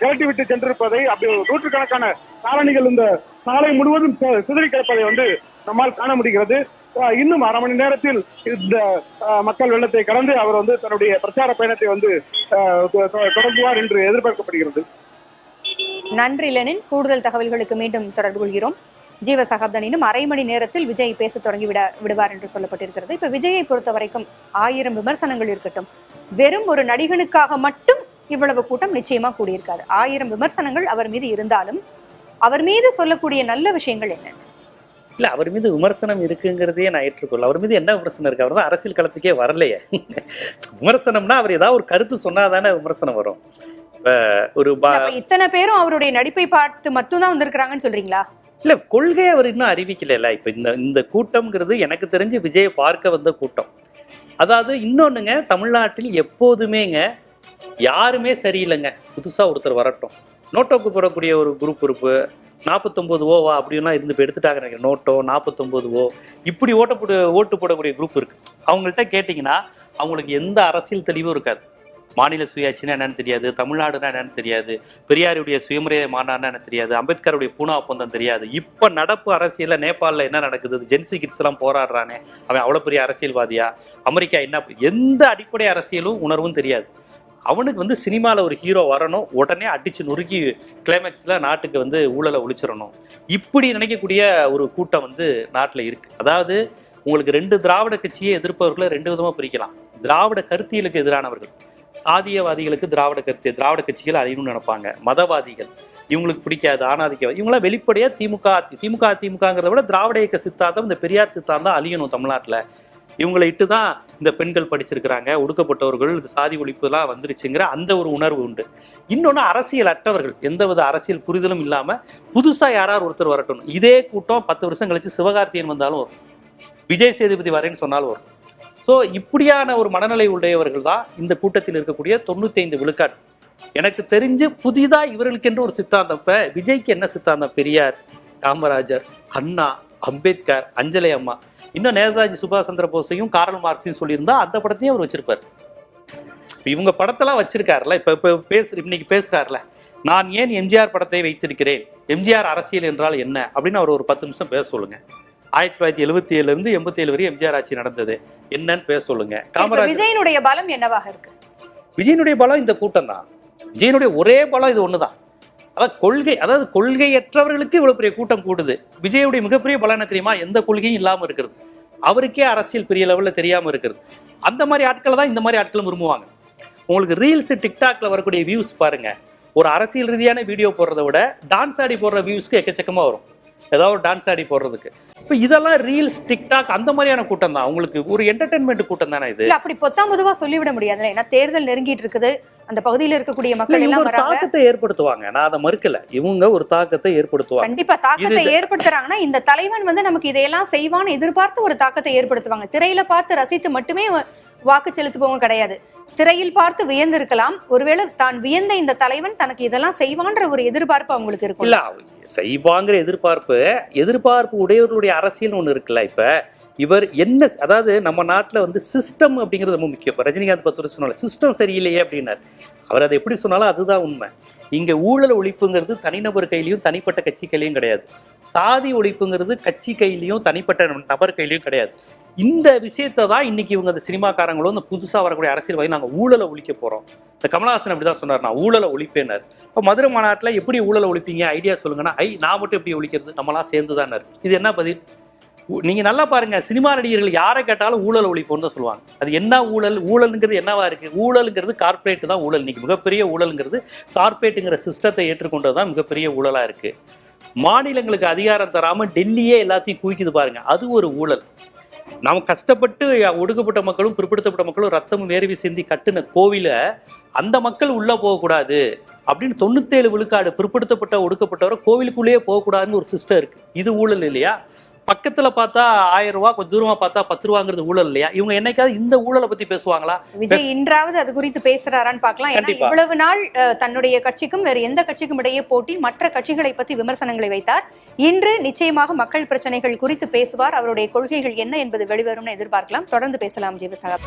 கழட்டி விட்டு சென்றிருப்பதை அப்படி ஒரு நூற்றுக்கணக்கான காலணிகள் இந்த சாலை முழுவதும் சிதறி கிடப்பதை வந்து நம்மால் காண முடிகிறது. இன்னும் அரை மணி நேரத்தில் இந்த மக்கள் வெள்ளத்தை கடந்து அவர் வந்து தன்னுடைய பிரச்சார பயணத்தை வந்து தொடங்குவார் என்று எதிர்பார்க்கப்படுகிறது. நன்றி லெனின். கூடுதல் தகவல்களுக்கு மீண்டும் தொடர்பு கொள்கிறோம். ஜீவ சகாப்தன் அரை மணி நேரத்தில் விஜய் பேச தொடங்கி விட விடுவார் என்று சொல்லப்பட்டிருக்கிறது. இப்ப விஜயை பொறுத்த வரைக்கும் ஆயிரம் விமர்சனங்கள் இருக்கட்டும். வெறும் ஒரு நடிகனுக்காக மட்டும் இவ்வளவு கூட்டம் நிச்சயமா கூடியிருக்காது. ஆயிரம் விமர்சனங்கள் அவர் மீது இருந்தாலும் அவர் மீது சொல்லக்கூடிய நல்ல விஷயங்கள் என்ன இல்ல அவர் மீது விமர்சனம் இருக்குங்கிறதையே நான் ஏற்றுக்கொள்ள அவர் மீது என்ன விமர்சனம் இருக்கு? அவர் தான் அரசியல் களத்துக்கே வரலையே. விமர்சனம்னா அவர் ஏதாவது ஒரு கருத்து சொன்னாதானே விமர்சனம் வரும். ஒரு இத்தனை பேரும் அவருடைய நடிப்பை பார்த்து மட்டும்தான் வந்திருக்கிறாங்கன்னு சொல்றீங்களா? இல்ல கொள்கை அவர் இன்னும் அறிவிக்கல இப்ப இந்த இந்த கூட்டம்ங்கிறது எனக்கு தெரிஞ்சு விஜயை பார்க்க வந்த கூட்டம். அதாவது இன்னொன்னுங்க தமிழ்நாட்டில் எப்போதுமேங்க யாருமே சரியில்லைங்க. புதுசா ஒருத்தர் வரட்டும். நோட்டோக்கு போடக்கூடிய ஒரு குரூப் உறுப்பு நாற்பத்தொம்போது ஓவா அப்படின்லாம் இருந்து இப்போ எடுத்துட்டாங்க நினைக்கிறேன். நோட்டோ நாற்பத்தொம்போது ஓ. இப்படி ஓட்ட போட ஓட்டு போடக்கூடிய குரூப் இருக்குது அவங்கள்ட்ட கேட்டிங்கன்னா அவங்களுக்கு எந்த அரசியல் தெளிவும் இருக்காது. மாநில சுயாட்சினா என்னன்னு தெரியாது தமிழ்நாடுனா என்னன்னு தெரியாது பெரியாருடைய சுயமுறை மாநாடுனா என்ன தெரியாது அம்பேத்கருடைய பூனா ஒப்பந்தம் தெரியாது. இப்போ நடப்பு அரசியலில் நேபாளில் என்ன நடக்குது? ஜென்சி கிட்ஸ் எல்லாம் போராடுறானே. அவன் அவ்வளோ பெரிய அரசியல்வாதியா? அமெரிக்கா என்ன எந்த அடிப்படை அரசியலும் உணர்வும் தெரியாது. அவனுக்கு வந்து சினிமாவில் ஒரு ஹீரோ வரணும். உடனே அடித்து நொறுக்கி கிளைமேக்ஸில் நாட்டுக்கு வந்து ஊழலை ஒழிச்சிடணும். இப்படி நினைக்கக்கூடிய ஒரு கூட்டம் வந்து நாட்டில் இருக்குது அதாவது உங்களுக்கு ரெண்டு திராவிட கட்சியை எதிர்ப்பவர்களை ரெண்டு விதமாக பிரிக்கலாம். திராவிட கருத்தியலுக்கு எதிரானவர்கள். சாதியவாதிகளுக்கு திராவிட கருத்து திராவிட கட்சிகள் அழியணும்னு நினைப்பாங்க. மதவாதிகள். இவங்களுக்கு பிடிக்காது ஆணாதிக்க இவங்களாம் வெளிப்படையாக திமுக அதி- திமுக திமுகங்கிறத விட திராவிட இயக்க சித்தாந்தம் இந்த பெரியார் சித்தாந்தம் அழியணும் தமிழ்நாட்டில். இவங்களை இட்டு தான் இந்த பெண்கள் படிச்சிருக்கிறாங்க ஒடுக்கப்பட்டவர்கள் இந்த சாதி ஒழிப்புலாம் வந்துருச்சுங்கிற அந்த ஒரு உணர்வு உண்டு. இன்னொன்று அரசியல் அற்றவர்கள் எந்தவித அரசியல் புரிதலும் இல்லாமல் புதுசாக யாராவது ஒருத்தர் வரட்டும். இதே கூட்டம் பத்து வருஷம் கழிச்சு சிவகார்த்தியன் வந்தாலும் வரும். விஜய் சேதுபதி வரேன்னு சொன்னாலும் வரும். ஸோ இப்படியான ஒரு மனநிலை உடையவர்கள் தான் இந்த கூட்டத்தில் இருக்கக்கூடிய தொண்ணூத்தைந்து விழுக்காடு. எனக்கு தெரிஞ்சு புதிதா இவர்களுக்கென்று ஒரு சித்தாந்தம். இப்ப விஜய்க்கு என்ன சித்தாந்தம்? பெரியார் காமராஜர் அண்ணா அம்பேத்கர் அஞ்சலை அம்மா. இன்னும் நேதாஜி சுபாஷ் சந்திர போஸையும் காரல் மார்க்ஸையும் சொல்லியிருந்தா அந்த படத்தையும் அவர் வச்சிருப்பார். இவங்க படத்தெல்லாம் வச்சிருக்காருல்ல இப்ப இப்ப பேசு இன்னைக்கு பேசுறாருல நான் ஏன் எம்ஜிஆர் படத்தை வைத்திருக்கிறேன் எம்ஜிஆர் அரசியல் என்றால் என்ன? அப்படின்னு அவர் ஒரு பத்து நிமிஷம் பேச சொல்லுங்க. ஆயிரத்தி தொள்ளாயிரத்தி எழுபத்தி ஏழுல இருந்து எண்பத்தி ஏழு வரையும் எம்ஜிஆர் ஆட்சி நடந்தது. என்னன்னு பேச சொல்லுங்க. இப்ப காமராஜர் விஜயனுடைய பலம் என்னவாக இருக்கு? விஜயனுடைய பலம் இந்த கூட்டம் தான். விஜயனுடைய ஒரே பலம் இது ஒண்ணுதான். அதாவது கொள்கை அதாவது கொள்கையற்றவர்களுக்கு இவ்வளவு பெரிய கூட்டம் கூடுது. விஜயுடைய மிகப்பெரிய பலன தெரியுமா? எந்த கொள்கையும் இல்லாம இருக்கிறது. அவருக்கே அரசியல் பெரிய லெவல்ல தெரியாம இருக்கிறது. அந்த மாதிரி ஆட்களை தான் இந்த மாதிரி ஆட்களும் விரும்புவாங்க. உங்களுக்கு ரீல்ஸ் டிக்டாக்ல வரக்கூடிய வியூஸ் பாருங்க. ஒரு அரசியல் ரீதியான வீடியோ போடுறத விட டான்ஸ் ஆடி போடுற வியூஸ்க்கு எக்கச்சக்கமா வரும். ஏதாவது ஒரு டான்ஸ் ஆடி போடுறதுக்கு. இப்போ இதெல்லாம் ரீல்ஸ் டிக்டாக் அந்த மாதிரியான கூட்டம் தான் உங்களுக்கு ஒரு என்டர்டைன்மெண்ட் கூட்டம் தானே இது அப்படி பொத்தாம் பொதுவா சொல்லிவிட முடியாதுல்ல. ஏன்னா தேர்தல் நெருங்கிட்டு இருக்குது. அந்த பகுதியில இருக்கக்கூடிய மக்கள் எல்லாம் தாக்கத்தை ஏற்படுத்துவாங்க. நான் அதை மறுக்கல. இவங்க ஒரு தாக்கத்தை ஏற்படுத்துவாங்க. கண்டிப்பா தாக்கத்தை ஏற்படுத்துறாங்கன்னா இந்த தலைவன் வந்து நமக்கு இதையெல்லாம் செய்வான்னு எதிர்பார்த்து ஒரு தாக்கத்தை ஏற்படுத்துவாங்க. திரையில பார்த்து ரசித்து மட்டுமே வாக்கு செலுத்துபவங்க கிடையாது. திரையில் பார்த்து வியந்திருக்கலாம். ஒருவேளை தான் வியந்த இந்த தலைவன் தனக்கு இதெல்லாம் செய்வான்ற ஒரு எதிர்பார்ப்பு அவங்களுக்கு இருக்கும். இல்ல செய்வாங்கிற எதிர்பார்ப்பு எதிர்பார்ப்பு உடையவர்களுடைய அரசியல் ஒண்ணு இருக்குல்ல இப்ப. இவர் என்ன அதாவது நம்ம நாட்டில் வந்து சிஸ்டம் அப்படிங்கிறது ரொம்ப முக்கியம். ரஜினிகாந்த் பத்து வருஷம் சொன்னால சிஸ்டம் சரியில்லையே அப்படின்னார். அவர் அதை எப்படி சொன்னாலும் அதுதான் உண்மை. இங்கே ஊழல் ஒழிப்புங்கிறது தனிநபர் கையிலையும் தனிப்பட்ட கட்சி கையிலையும் கிடையாது. சாதி ஒழிப்புங்கிறது கட்சி கையிலையும் தனிப்பட்ட நபர் கையிலையும் கிடையாது. இந்த விஷயத்தை தான் இன்னைக்கு இவங்க அந்த சினிமாக்காரங்களும் இந்த புதுசாக வரக்கூடிய அரசியல்வாதி நாங்கள் ஊழலை ஒழிக்க போகிறோம் இந்த கமலஹாசன் அப்படிதான் சொன்னார் நான் ஊழலை ஒழிப்பேனார் இப்போ மதுரை மாநாட்டில் எப்படி ஊழலை ஒழிப்பீங்க? ஐடியா சொல்லுங்கன்னா ஐ நான் மட்டும் எப்படி ஒழிக்கிறது? நம்மளாம் சேர்ந்து தானே இது என்ன பதில்? நீங்கள் நீங்க நல்லா பாருங்க சினிமா நடிகர்கள் யாரை கேட்டாலும் ஊழல் ஒழிப்போம்னு தான் சொல்லுவாங்க. அது என்ன ஊழல்? ஊழலுங்கிறது என்னவா இருக்கு? ஊழலுங்கிறது கார்ப்பரேட் தான் ஊழல். இன்னைக்கு மிகப்பெரிய ஊழலுங்கிறது கார்ப்பரேட்டுங்கிற சிஸ்டத்தை ஏற்றுக்கொண்டது தான் மிகப்பெரிய ஊழலா இருக்கு. மாநிலங்களுக்கு அதிகாரம் தராமல் டெல்லியே எல்லாத்தையும் குவிக்குது பாருங்க. அது ஒரு ஊழல். நாம் கஷ்டப்பட்டு ஒடுக்கப்பட்ட மக்களும் பிற்படுத்தப்பட்ட மக்களும் ரத்தமும் வேர்வை சிந்தி கட்டின கோவிலை அந்த மக்கள் உள்ளே போகக்கூடாது அப்படின்னு தொண்ணூத்தேழு விழுக்காடு பிற்படுத்தப்பட்ட ஒடுக்கப்பட்டவரை கோவிலுக்குள்ளேயே போகக்கூடாதுன்னு ஒரு சிஸ்டம் இருக்குது இது ஊழல் இல்லையா? பக்கத்துல பார்த்தா ஆயிரம் ரூபாய் கொஞ்சம் தூரமா பார்த்தா பத்து ரூபாங்கிறது ஊழல் இல்லையா? இவங்க என்னைக்காவது இந்த ஊழலை பத்தி பேசுவாங்களா? விஜய் இன்றாவது அது குறித்து பேசுறாரான்னு பார்க்கலாம். ஏன்னா. இவ்வளவு நாள் தன்னுடைய கட்சிக்கும் வேறு எந்த கட்சிக்கும் இடையே போட்டி மற்ற கட்சிகளை பத்தி விமர்சனங்களை வைத்தார். இன்று நிச்சயமாக மக்கள் பிரச்சனைகள் குறித்து பேசுவார். அவருடைய கொள்கைகள் என்ன என்பது வெளிவரும்னு எதிர்பார்க்கலாம். தொடர்ந்து பேசலாம் ஜீவசகா